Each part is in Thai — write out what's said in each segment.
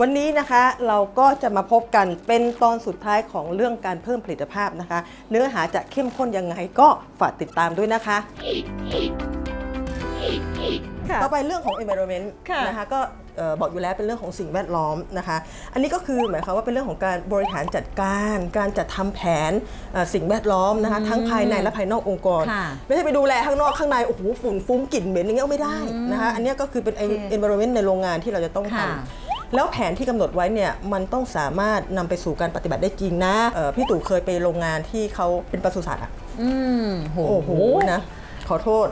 วันนี้นะคะเราก็จะมาพบกันเป็นตอนสุดท้ายของเรื่องการเพิ่มผลิตภาพนะคะ เนื้อหาจะเข้มข้นยังไงก็ฝากติดตามด้วยนะคะค่ะต่อไปเรื่องของ environment ค่ะนะคะก็เอ่อบอกอยู่แล้วเป็นเรื่องของสิ่งแวดล้อมนะคะ อันนี้ก็คือหมายความว่าเป็นเรื่องของการบริหารจัดการ การจัดทำแผนเอ่อสิ่งแวดล้อมนะคะทั้งภายในและภายนอกองค์กรค่ะไม่ใช่ไปดูแลข้างนอกข้างในโอ้โหฝุ่นฟุ้งกลิ่นเหม็นอย่างเงี้ยก็ไม่ได้นะคะอันเนี้ยก็คือเป็นโอเค environment ในโรงงานที่เราจะต้องทค่ะำ แล้วแผนที่กำหนดไว้เนี่ยมันต้องสามารถนำไปสู่การปฏิบัติได้จริงนะเอ่อพี่ตู่เคยไปโรงงานที่เขาเป็นปศุสัตว์อะอืมโหโอ้โหนะขอโทษ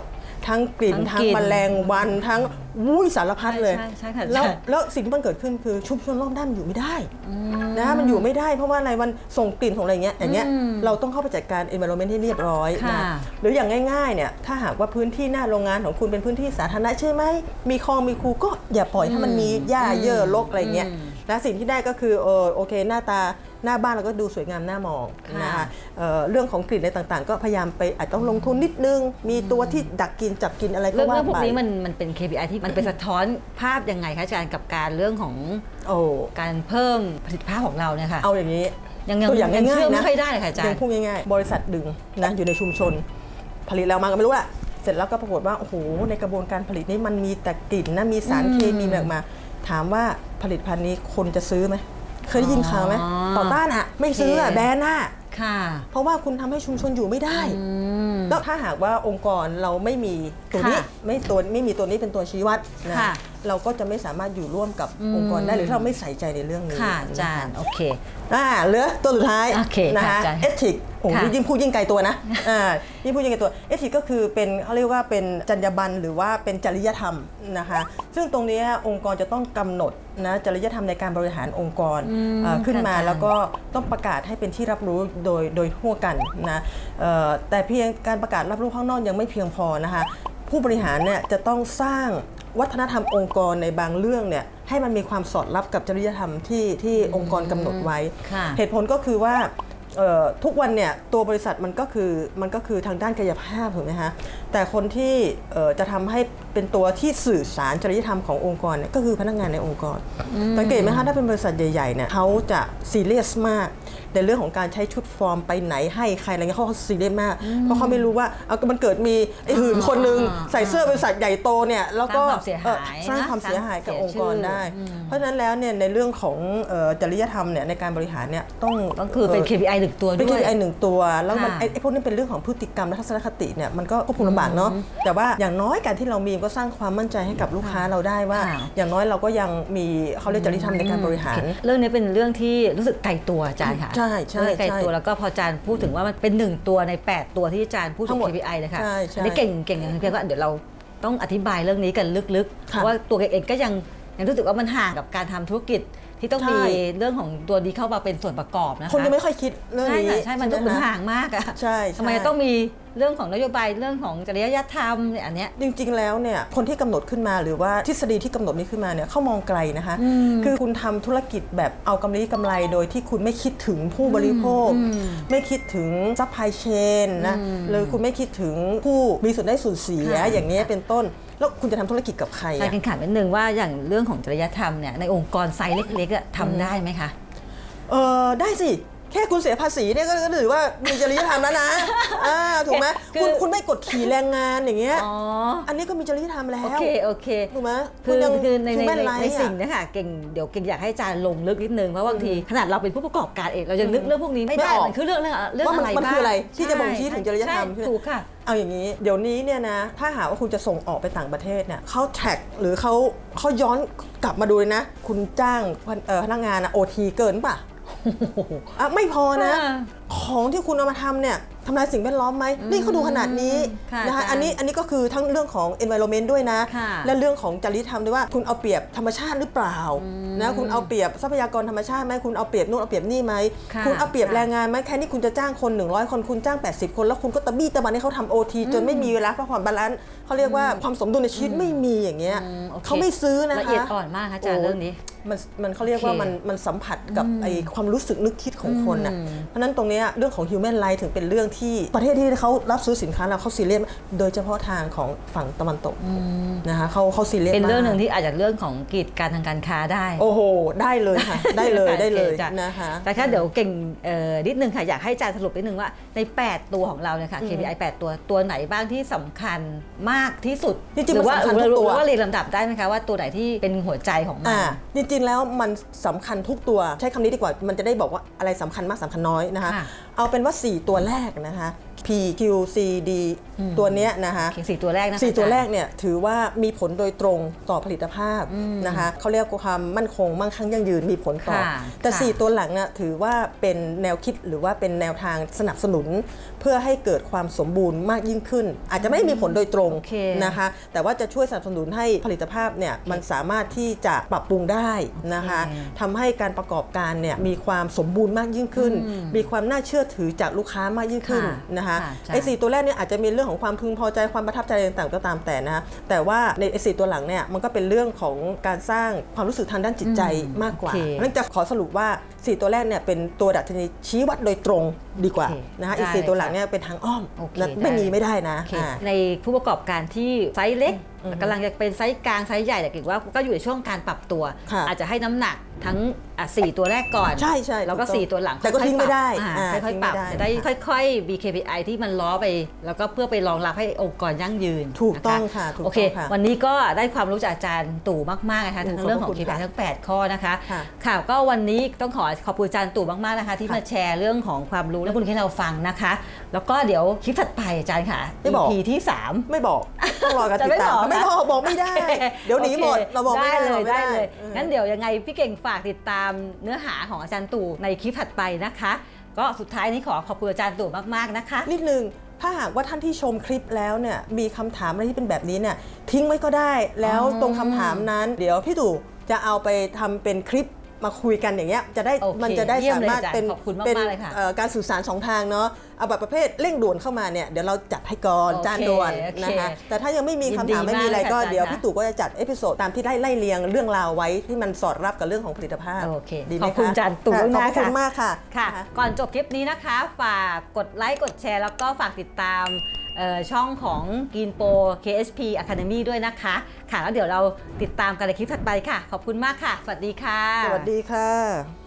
ทั้งกลิ่นทั้ทั้งงกลิ่นแมลงวันทั้งวุ้ยสารพัดเลย ใช่ใช่ใช่ค่ะแล้วใช่ แล้วสิ่งที่มันเกิดขึ้นคือชุมชนรอบด้านมันอยู่ไม่ได้นะมันอยู่ไม่ได้เพราะว่าอะไรมันส่งกลิ่นของอะไรเงี้ยอย่างเงี้ยอืมเราต้องเข้าไปจัดการ environment ให้เรียบร้อยค่ะ นะหรืออย่างง่ายๆเนี่ยถ้าหากว่าพื้นที่หน้าโรงงานของคุณเป็นพื้นที่สาธารณะใช่ไหมมีคลองมีคูก็อย่าปล่อยให้มันมีหญ้าเยื่อรกอะไรเงี้ยอืมนะสิ่งที่ได้ก็คือเออโอเคหน้าตา หน้าบ้านเราก็ดูสวยงามน่ามองค่ะนะคะเอ่อเรื่องของกลิ่นอะไรต่างๆ ก็พยายามไปอาจต้องลงทุนนิดนึง มีตัวที่ดักกินจับกินอะไรก็เรื่องว่าเรื่องพวไปกนี้มันมันเป็น KPI ที่มันเป็นสะท้อนภาพยังไงคะอาจารย์กับการเรื่องของโอ้ การเพิ่มประสิทธิภาพของเราเนี่ยค่ะเอาอย่างนี้ ยังยังตัวอย่างยังง่ายเชื่อๆไม่นะค่อยได้เลยค่ะอาจารยังย์ พูดง่ายๆ บริษัทดึงนะอยู่ในชุมชน ผลิตแล้วมาก็ไม่รู้อะเสร็จแล้วก็ปรากฏว่า โอ้โห ในกระบวนการผลิตนี้มันมีแต่กลิ่นนะมีสารเคมีอะไรออกมา ถามว่าผลิตภัณฑ์นี้คนจะซื้อไหม เคยได้ยินข่าวไหมอ๋อต่อต้านอะไม่ซื้ออะโอเค แบนอะค่ะ เพราะว่าคุณทำให้ชุมชนอยู่ไม่ได้อืมแล้วถ้าหากว่าองค์กรเราไม่มีตัวนี้ค่ะไม่ตัวไม่มีตัวนี้เป็นตัวชี้วัดนะค่ะ เราก็จะไม่สามารถอยู่ร่วมกับอืม องค์กรได้หรือถ้าเราไม่ใส่ใจในเรื่องนี้ค่ะอาจารย์โอเค อ่าเหลือตัวสุดท้ายโอเคนะค่ะคะอาจารย์เอทิกโอ้โหค่ะยิ่งพูดยิ่งไกลตัวนะอ่ายิ่งพูดยิ่งไกลตัวเอทิกก็คือเป็นเขาเรียกว่าเป็นจรรยาบรรณหรือว่าเป็นจริยธรรมนะคะซึ่งตรงเนี้ยองค์กรจะต้องกำหนดนะจริยธรรมในการบริหารองค์กรอืมเอ่อขึ้นมาค่ะอาจารย์ แล้วก็ต้องประกาศให้เป็นที่รับรู้โดยโดยทั่วกันนะเอ่อแต่เพียงการประกาศรับรู้ข้างนอกยังไม่เพียงพอนะคะ ผู้บริหารเนี่ยจะต้องสร้าง วัฒนธรรมองค์กรในบางเรื่องเนี่ยให้มันมีความสอดรับกับจริยธรรมที่ที่องค์กรกำหนดไว้ค่ะเหตุผลก็คือว่าเอ่อทุกวันเนี่ยตัวบริษัทมันก็คือมันก็คือทางด้านกายภาพถูกไหมคะแต่คนที่เอ่อจะทำให้เป็นตัวที่สื่อสารจริยธรรมขององค์กรเนี่ยก็คือพนักงานในองค์กรสังเกตไหมคะถ้าเป็นบริษัทใหญ่ๆเนี่ยเขาจะซีเรียสมาก ในเรื่องของการใช้ชุดฟอร์มไปไหนให้ใครอะไรเงี้ยเขาซีเรียสมาก เพราะเขาไม่รู้ว่าเอาก็มันเกิดมีไอ้หื่นคนหนึงอ่าใส่เสื้อบริษัทใหญ่โตเนี่ยแล้วก็สร้างความเสียหายเอ่อสร้างนะความเสียหายกับสร้างองค์กรเสียชื่อได้อืมเพราะฉะนั้นแล้วเนี่ยในเรื่องของเอ่อจริยธรรมเนี่ยในการบริหารเนี่ยต้องก็คือเป็น KPI หนึ่งตัวเป็นด้วย KPI หนึ่งตัว แล้วมันค่ะไอ้ไอ้พวกนี้เป็นเรื่องของพฤติกรรมและทัศนคติเนี่ยมันก็ควบคุมลำบากเนาะแต่ว่าอย่างน้อยการที่เรามีก็สร้างความมั่นใจให้กับลูกค้าเราได้ว่าค่ะอย่างน้อยเราก็ยังมีเขาเรียกจริยธรรมในการบริหารโอเคเรื่องนี้เป็นเรื่องที่รู้สึกไกลตัวอาจารย์ค่ะใช่ใช่เรื่องไกลใช่ตัวแล้วก็พออาจารย์พูดถึงว่ามันเป็นหนึ่งตัวใน 8 ตัวที่อาจารย์พูดถึทั้งงหมด KPI เลยค่ะใช่ใช่อันนี้เก่งเก่งอย่างเพียงว่าเดี๋ยวเราต้องอธิบายเรื่องนี้กันลึกๆเพค่ะราะว่าตัวเองก็ยังยังรู้สึกว่ามันห่างกับการทำธุรกิจที่ต้องใช่มีเรื่องของตัวนี้เข้ามาเป็นส่วนประกอบนะคะคนยังไม่ค่อยคิดเรื่องใช่นี้ค่ะใช่มันต้องไหถึงคะห่างมากอะใช่ใช่ทำไมจะต้องมีเรื่องของนโยบายเรื่องของจริยธรรมเนี่ยอันเนี้ย จริงๆ แล้วเนี่ยคนที่กำหนดขึ้นมาหรือว่าทฤษฎีที่กำหนดนี้ขึ้นมาเนี่ยเขามองไกลนะคะอืมคือคุณทำธุรกิจแบบเอากำไรกำไรโดยที่คุณไม่คิดถึงผู้บริโภคอืมไม่คิดถึงซัพพลายเชนนะอืมหรือคุณไม่คิดถึงผู้มีส่วนได้ส่วนเสียค่ะ อย่างนี้ยเป็นต้น แล้วคุณจะทำธุรกิจกับใครใช่อะกินขาดนิดนึงว่าอย่างเรื่องของจริยธรรมเนี่ยในองค์กรไซส์เล็กๆอะทำได้ไหมคะ เออได้สิ แค่คุณเสียภาษีเนี่ยก็ก็ถือว่ามีจริยธรรมแล้วนะอ่าถูกไหมคือ คุณคุณไม่กดขี่แรงงานอย่างเงี้ย อ๋อ อันนี้ก็มีจริยธรรมแล้โอว เค โอเค ถูกไหมคือณยังคือในใน human ใน rights ในสิ่งอะเนี้ค่ะเก่งเดี๋ยวเก่งอยากให้อาจารย์ลงลึกนิดนึงเพราะบางทีขนาดเราเป็นผู้ประกอบการเองเรายังนึกเรื่องพวกนี้ไม่ไม่ได้ออกมันคือเรื่องเรื่องเรื่องว่ามันอะไรมันบ้างคืออะไรที่จะบ่งชี้ใช่ถึงจริยธรรมใช่ใช่ไหม ถูกค่ะ เอาอย่างนี้ เดี๋ยวนี้เนี่ยนะ ถ้าหากว่าคุณจะส่งออกไปต่างประเทศเนี่ยเขาแท็กหรือเขาเขาย้อนกลับมาดูเลยนะ คุณจ้างพนเอ่อพนักงานโอทีเกินป่ะ อะไม่พอนะค่ะของที่คุณเอามาทำเนี่ยทำลายสิ่งแวดล้อมไหมนี่เขาดูขนาดนี้ค่ะนะคะอาจารย์อันนี้อันนี้ก็คือทั้งเรื่องของ environment ด้วยนะ ค่ะและเรื่องของจริยธรรมด้วยว่าคุณเอาเปรียบธรรมชาติหรือเปล่านะคุณเอาเปรียบทรัพยากรธรรมชาติไหมคุณเอาเปรียบนู่นเอาเปรียบนี่ไหมค่ะคุณเอาเปรียบค่ะ แรงงานไหมแค่นี้คุณจะจ้างคน 100 คนคุณจ้าง 80 คนแล้วคุณก็ตะบี้ตะบันให้เขาทำโอทีจนไม่มีเวลาพักผ่อนบาลานซ์เขาเรียกว่าความสมดุลในชีวิตไม่มีอย่างเงี้ยอืมโอเคเขาไม่ซื้อนะคะ ละเอียดอ่อนมากค่ะอาจารย์โอ้เรื่องนี้ มันมันเขาเรียกว่าโอเคมันมันสัมผัสกับไอความรู้สึกนึกคิดของคนน่ะเพราะฉะนั้นตรงเนี้ยเรื่องของ human right ถึงเป็นเรื่องที่ประเทศที่เขารับซื้อสินค้าเราเขาซีเรียสโดยเฉพาะทางของฝั่งตะวันตกนะคะเขาเขาซีเรียสเป็นเรื่องหนึ่งมากที่อาจจะเรื่องของกีดการทางการค้าได้ โอ้โห ได้เลยค่ะ ได้เลยได้เลยโอคจ้นะคะแต่ถ้าเดี๋ยวเก่งเอ่อนิดนึงค่ะ อยากให้อาจารย์สรุปนิดนึงว่าใน 8 ตัวของเราเนี่ยค่ะ KPI 8 ตัวตัวไหนบ้างที่สำคัญมากที่สุดจริงๆหรือว่ามันสำคัญทุกตัวหรือว่าเรียงลำดับได้ไหมคะว่าตัวไหนที่เป็นหัวใจของมันอ่าจริง ๆ แล้วมันสำคัญทุกตัวใช้คำนี้ดีกว่ามันจะได้บอกว่าอะไรสำคัญมากสำคัญน้อยนะคะค่ะเอาเป็นว่า 4 ตัวแรกนะคะ P Q C D ตัวเนี้ยนะคะโอเคสี่ตัวแรกนะคะสี่ตัวอาจารย์แรกเนี่ยถือว่ามีผลโดยตรงต่อผลิตภาพนะคะเขาเรียกว่าความมั่นคงมั่งคั่งยั่งยืนมีผลต่อค่ะแต่ค่ะ4ตัวหลังน่ะถือว่าเป็นแนวคิดหรือว่าเป็นแนวทางสนับสนุน เพื่อให้เกิดความสมบูรณ์มากยิ่งขึ้น อาจจะไม่ได้มีผลโดยตรงโอเคนะคะ แต่ว่าจะช่วยสนับสนุนให้ผลิตภาพเนี่ยมันสามารถที่จะปรับปรุงได้นะคะโอเคทำให้การประกอบการเนี่ยมีความสมบูรณ์มากยิ่งขึ้น มีความน่าเชื่อถือจากลูกค้ามากยิ่งขึ้นค่ะนะคะค่ะใช่ไอ้สี่ตัวแรกเนี่ยอาจจะมีเรื่องของความพึงพอใจความประทับใจอะไรต่างๆก็ตามแต่นะคะแต่ว่าในไอ้สี่ตัวหลังเนี่ยมันก็เป็นเรื่องของการสร้างความรู้สึกทางด้านจิตใจมากกว่าโอเคนั่นจะขอสรุปว่าสี่ตัวแรกเนี่ยเป็นตัวดัชนีชี้วัดโดยตรงดีกว่าโอเคนะคะอีกได้สี่ตัวหลังค่ะเนี่ยเป็นทางอ้อมโอเคนะได้ไม่มีไม่ได้นะโอเคอ่าในผู้ประกอบการที่ไซส์เล็กกำลังจะเป็นไซส์กลางไซส์ใหญ่แต่เก่งว่าก็อยู่ในช่วงการปรับตัวค่ะอาจจะให้น้ำหนักทั้งอะสี่ตัวแรกก่อนใช่ใช่แล้วก็ถูกต้องสี่ตัวหลังแต่ก็ค่อยๆทิ้งไม่ได้ปรับอ่าอ่าค่อยทิ้งๆปรับไม่ได้จะได้ค่ะค่อยๆ BKPI ที่มันล้อไป แล้วก็เพื่อไปรองรับให้องค์กรยั่งยืน ถูกต้องนค่ะถูกโอเคต้องค่ะวันนี้ก็ได้ความรู้จากอาจารย์ตู่มากๆนะคะอืมทั้งเรื่องของขอบคุณ KPI ค่ะทั้ง 8 ข้อนะคะค่ะค่ะก็วันนี้ต้องขอขอบคุณอาจารย์ตู่มากๆนะคะ ที่ค่ะมาแชร์เรื่องของความรู้และคุณให้เราฟังนะคะ แล้วก็เดี๋ยวคลิปถัดไปอาจารย์ค่ะ ไม่บอก EP ที่ 3 ไม่บอกต้องรอกันจะติไม่ดตามบอกนะ ไม่บอกบอกไม่ได้โอคเดี๋ยวหนีหมดโอคเราบอกไม่ได้เลยบอกไม่ได้ได้เลยเอองั้นเดี๋ยวยังไงพี่เก่งฝากติดตามเนื้อหาของอาจารย์ตู่ในคลิปถัดไปนะคะ ก็สุดท้ายนี้ขอขอบคุณอาจารย์ตู่มากๆนะคะ นิดนึงถ้าหากว่าท่านที่ชมคลิปแล้วเนี่ยมีคำถามอะไรที่เป็นแบบนี้เนี่ยทิ้งไว้ก็ได้ แล้วอ๋อ ตรงคำถามนั้น เดี๋ยวพี่ตู่จะเอาไปทำเป็นคลิป มาคุยกันอย่างเงี้ยจะได้โอเคมันจะได้เยี่ยมสาเลยมารถอาจารย์เป็นขอบคุณมากๆเป็นเลยค่ะเอ่อการสื่อสารสองทางเนาะเอาแบบประเภทเร่งด่วนเข้ามาเนี่ยเดี๋ยวเราจัดให้ก่อนโอเคจานด่วนโอเคนะคะแต่ถ้ายังไม่มียินคำดีถามไม่มีอะไรมากก็ค่ะอาจารย์เดี๋ยวนะพี่ตู่ก็จะจัดเอพิโซดตามที่ได้ไล่เรียงเรื่องราวไว้ที่มันสอดรับกับเรื่องของผลิตภาพโอเค ดีไหมขอบคุณะอาจารย์ตู่ค่ะมากขอบคุณค่ะมากค่ะค่ะนก่อนจบคลิปนี้นะคะ ฝากกดไลค์ กดแชร์ แล้วก็ฝากติดตาม ช่องของกินโปร KSP Academy ด้วยนะคะ ค่ะ แล้วเดี๋ยวเราติดตามกันในคลิปถัดไปค่ะ ขอบคุณมากค่ะ สวัสดีค่ะ สวัสดีค่ะ